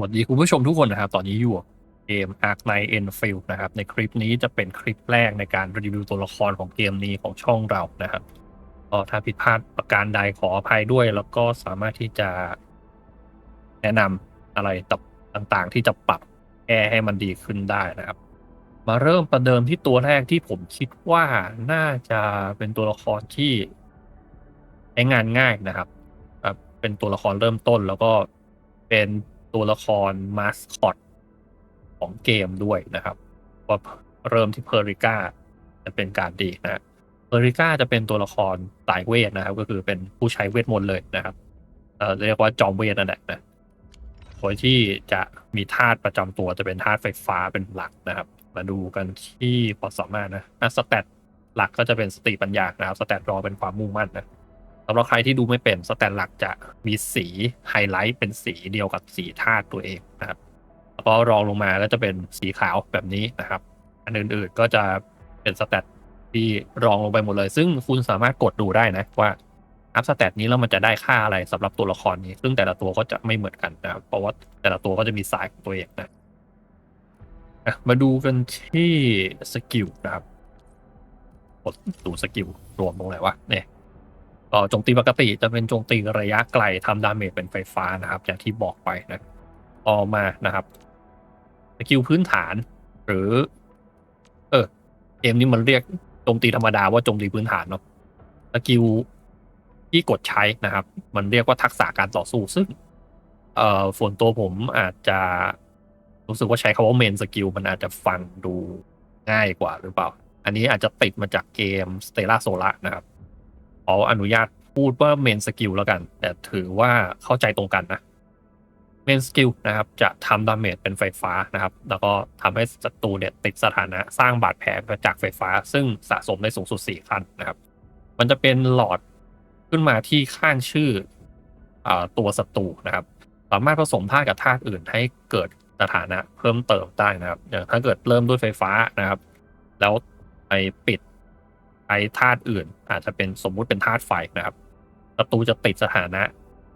วัสดีคุณผู้ชมทุกคนนะครับ ตอนนี้อยู่เกม Ark Knight Enfield นะครับ ในคลิปนี้จะเป็นคลิปแรกในการรีวิวตัวละครของเกมนี้ของช่องเรานะครับก็ถ้าผิดพลาดประการใดขออภัยด้วย แล้วก็สามารถที่จะแนะนำอะไรต่างๆ ที่จะปรับแก้ให้มันดีขึ้นได้นะครับ มาเริ่มประเดิมที่ตัวแรกที่ผมคิดว่าน่าจะเป็นตัวละครที่ใช้งานง่ายนะครับ เป็นตัวละครเริ่มต้นแล้วก็เป็น ตัวละครมาสคอตของเกมด้วยนะครับว่าเริ่มที่เพอริก้าจะเป็นการดีนะเพอริก้าจะเป็นตัวละครสายเวทนะครับ ก็คือเป็นผู้ใช้เวทมนต์เลยนะครับเรียกว่าจอมเวทนั่นแหละนะโดยที่จะมีธาตุประจำตัวจะเป็นธาตุไฟฟ้าเป็นหลักนะครับ มาดูกันที่ความสามารถนะสแตทหลักก็จะเป็นสติปัญญานะครับสแตทรองเป็นความมุ่งมั่นนะำหรับใครที่ดูไม่เป็นสแตทหลักจะมีสีไฮไลท์เป็นสีเดียวกับสีธาตุตัวเองนะครับ แล้วก็รองลงมาก็จะเป็นสีขาวแบบนี้นะครับ อันอื่นๆก็จะเป็นสแตทที่รองลงไปหมดเลย ซึ่งคุณสามารถกดดูได้นะว่าอัพสแตทนี้แล้วมันจะได้ค่าอะไรสำหรับตัวละครนี้ ซึ่งแต่ละตัวก็จะไม่เหมือนกันนะครับเพราะว่าแต่ละตัวก็จะมีสายของตัวเองนะมาดูกันที่สกิลนะครับกดดูสกิลรวมตรงไหนวะเนี่ย โจมตีปกติจะเป็นโจมตีระยะไกลทำดาเมจเป็นไฟฟ้านะครับ อย่างที่บอกไปนะต่อมานะครับสกิลพื้นฐาน หรือ เออเกมนี้มันเรียกโจมตีธรรมดาว่าโจมตีพื้นฐานเนาะสกิลที่กดใช้นะครับ มันเรียกว่าทักษะการต่อสู้ซึ่ง เอ่อส่วนตัวผมอาจจะรู้สึกว่าใช้คำว่าเมนสกิลมันอาจจะฟังดูง่ายกว่าหรือเปล่า อันนี้อาจจะติดมาจากเกม Stella s o l a นะครับ ออนุญาตพูดว่าเมนสกิลแล้วกัน แต่ถือว่าเข้าใจตรงกันนะเมนสกิลนะครับ จะทำดาเมจเป็นไฟฟ้านะครับ แล้วก็ทำให้ศัตรูเนี่ยติดสถานะสร้างบาดแผลจากไฟฟ้า ซึ่งสะสมได้สูงสุด 4 ขั้นนะครับ มันจะเป็นหลอดขึ้นมาที่ข้างชื่ออตัวศัตรูนะครับ สามารถผสมธาตุกับธาตุอื่นให้เกิดสถานะเพิ่มเติมได้นะครับอย่างถ้าเกิดเริ่มด้วยไฟฟ้านะครับ แล้วไปปิด ไอธาตุอื่น อาจจะเป็นสมมุติเป็นธาตุไฟนะครับศัตรูจะติดสถานะ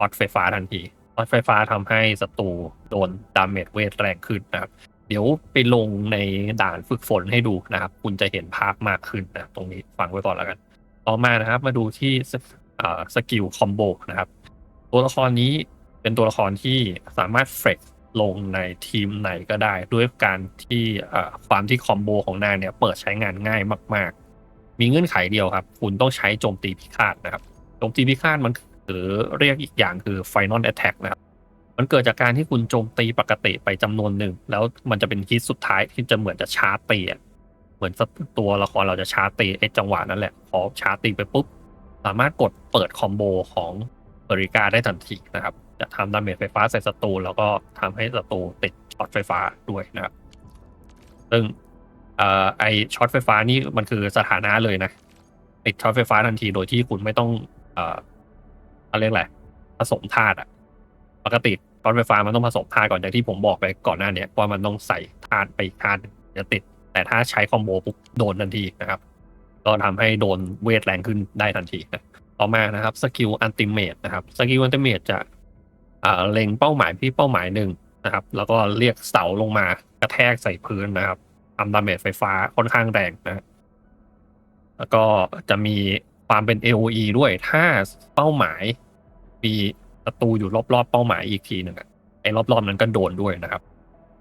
ออดไฟฟ้าทันทีออดไฟฟ้าทำให้ศัตรูโดนดาเมจเวทแรงขึ้นนะครับ เดี๋ยวไปลงในด่านฝึกฝนให้ดูนะครับ คุณจะเห็นภาพมากขึ้นนะตรงนี้ฟังไว้ก่อนแล้วกัน ต่อมานะครับ มาดูที่สกิลคอมโบนะครับ ตัวละครนี้เป็นตัวละครที่สามารถเฟรกลงในทีมไหนก็ได้ ด้วยการที่ความที่คอมโบของนางเนี่ยเปิดใช้งานง่ายมาก มีเงื่อนไขเดียวครับ คุณต้องใช้โจมตีพิฆาตนะครับโจมตีพิฆาตมันหรือเรียกอีกอย่างคือ Final Attack นะครับ มันเกิดจากการที่คุณโจมตีปกติไปจำนวนหนึ่ง แล้วมันจะเป็นฮิตสุดท้ายที่จะเหมือนจะชาร์จตีอะเหมือนตัวละครเราจะชาร์จตีไอ้จังหวะนั้นแหละ พอชาร์จตีไปปุ๊บ สามารถกดเปิดคอมโบของเบริกาได้ทันทีนะครับ จะทำดาเมจไฟฟ้าใส่ศัตรูแล้วก็ทำให้ศัตรูติดช็อตไฟฟ้าด้วยนะครับ ซึ่ง ไอช็อตไฟฟ้านี่มันคือสถานะเลยนะติดช็อตไฟฟ้าทันทีโดยที่คุณไม่ต้อง เอ่อเขาเรียกอะไรผสมธาตุอะปกติช็อตไฟฟ้ามันต้องผสมธาตุก่อนอย่างที่ผมบอกไปก่อนหน้านี้ว่ามันต้องใส่ธาตุไปอีกธาตุจะติด แต่ถ้าใช้คอมโบปุ๊บโดนทันทีนะครับ ก็ทำให้โดนเวทแรงขึ้นได้ทันทีนะต่อมานะครับสกิลอันติเมตนะครับสกิลอันติเมตจะเล็งเป้าหมายที่เป้าหมายหนึ่งนะครับ แล้วก็เรียกเสาลงมากระแทกใส่พื้นนะครับ ทำดาเมจไฟฟ้าค่อนข้างแรงนะ แล้วก็จะมีความเป็น AOE ด้วย ถ้าเป้าหมาย มีศัตรูอยู่รอบๆเป้าหมายอีกทีหนึ่งไอ้รอบๆนั้นก็โดนด้วยนะครับ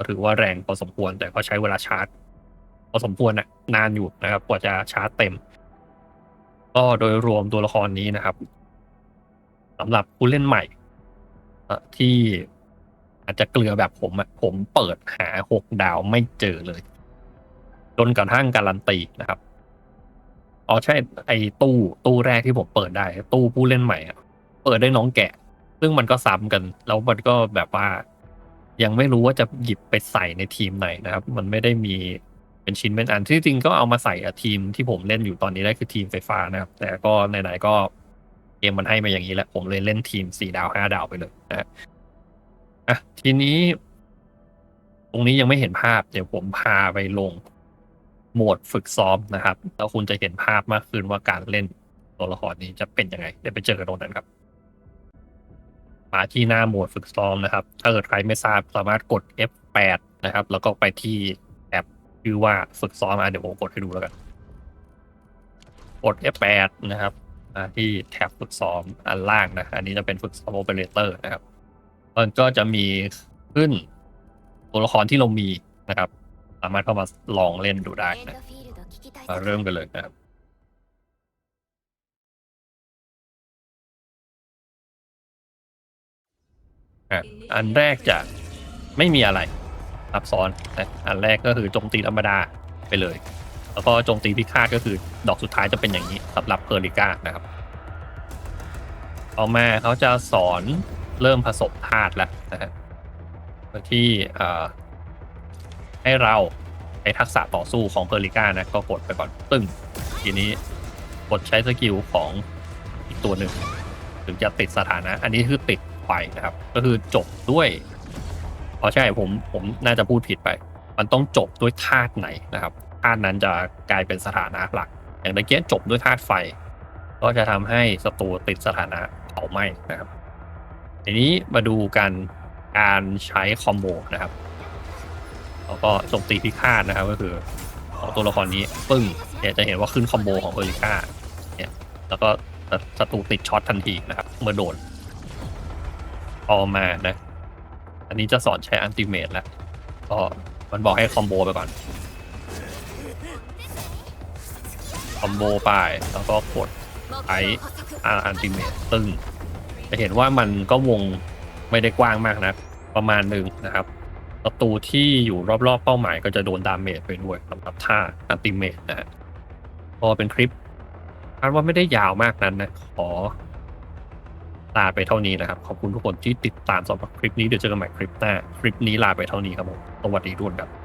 ถือว่าแรงพอสมควรแต่ก็ใช้เวลาชาร์จพอสมควรนะนานอยู่นะครับ กว่าจะชาร์จเต็ม ก็โดยรวมตัวละครนี้นะครับสำหรับผู้เล่นใหม่ที่อาจจะเกลือแบบผมอะผมเปิดหาหกดาวไม่เจอเลย จนกระทั่งการันตีนะครับอ๋อใช่ไอ้ตู้ตู้แรกที่ผมเปิดได้ ตู้ผู้เล่นใหม่อะเปิดได้น้องแกะ ซึ่งมันก็ซ้ำกัน แล้วมันก็แบบว่า ยังไม่รู้ว่าจะหยิบไปใส่ในทีมไหนนะครับ มันไม่ได้มีเป็นชิ้นเป็นอันที่จริงก็เอามาใส่ทีมที่ผมเล่นอยู่ตอนนี้ได้คือทีมไฟฟ้านะครับ แต่ก็ไหนๆก็เกมมันให้มาอย่างนี้แหละผมเลยเล่นทีมสี่ดาวห้าดาวไปเลยนะอะทีนี้ ตรงนี้ยังไม่เห็นภาพ เดี๋ยวผมพาไปลง โหมดฝึกซ้อมนะครับ แล้วคุณจะเห็นภาพมากขึ้นว่าการเล่นตัวละครนี้จะเป็นยังไง เดี๋ยวไปเจอกันตรงนั้นครับ มาที่หน้าโหมดฝึกซ้อมนะครับ ถ้าเกิดใครไม่ทราบสามารถกด F8 นะครับ แล้วก็ไปที่แท็บชื่อว่าฝึกซ้อมอะเดี๋ยวผมกดให้ดูแล้วกัน กด F8 นะครับมาที่แท็บฝึกซ้อมอันล่างนะ อันนี้จะเป็นฝึกซ้อมโอเปอเรเตอร์นะครับ มันก็จะมีขึ้นตัวละครที่เรามีนะครับ สามารถเข้ามาลองเล่นดูได้นะมาเริ่มกันเลยนะครับอันแรกจะไม่มีอะไรซับซ้อนอันแรกก็คือโจมตีธรรมดาไปเลย แล้วก็โจมตีพิฆาตก็คือดอกสุดท้ายจะเป็นอย่างนี้สำหรับเพอร์ลิก้านะครับต่อมาเขาจะสอนเริ่มผสมธาตุแล้วนะฮะที่อ่า ให้เราใช้ทักษะต่อสู้ของเพอริก้านะ ก็กดไปก่อนตึ้งทีนี้กดใช้สกิลของอีกตัวหนึ่งถึงจะติดสถานะ อันนี้คือติดไฟนะครับ ก็คือจบด้วยอ๋อใช่ผมผมน่าจะพูดผิดไป มันต้องจบด้วยธาตุไหนนะครับธาตุนั้นจะกลายเป็นสถานะหลัก อย่างตะเกียจบด้วยธาตุไฟ ก็จะทำให้ศัตรูติดสถานะเผาไหม้นะครับทีนี้มาดูกันการใช้คอมโบนะครับ แล้วก็โจมตีพิฆาตนะครับก็คือของตัวละครนี้ปึ้งเนี่ยจะเห็นว่าขึ้นคอมโบของเอริก้าเนี่ยแล้วก็ศัตรูติดช็อตทันทีนะครับ เมื่อโดนเอมานะ อันนี้จะสอนใช้อันติเมตแล้วก็มันบอกให้คอมโบไปก่อนคอมโบไปแล้วก็กดไออาร์อันติเมตตึ้งจะเห็นว่ามันก็วงไม่ได้กว้างมากนะ ประมาณหนึ่งนะครับ ศัตรูที่อยู่รอบๆเป้าหมายก็จะโดนดาเมจไปด้วยสำหรับท่าอัติเมตนะฮะพอเป็นคลิปคาดว่าไม่ได้ยาวมากนั้นนะ ขอลาไปเท่านี้นะครับ ขอบคุณทุกคนที่ติดตามสำหรับคลิปนี้เดี๋ยวเจอกันใหม่คลิปหน้า คลิปนี้ลาไปเท่านี้ครับผมสวัสดีทุกคนครับ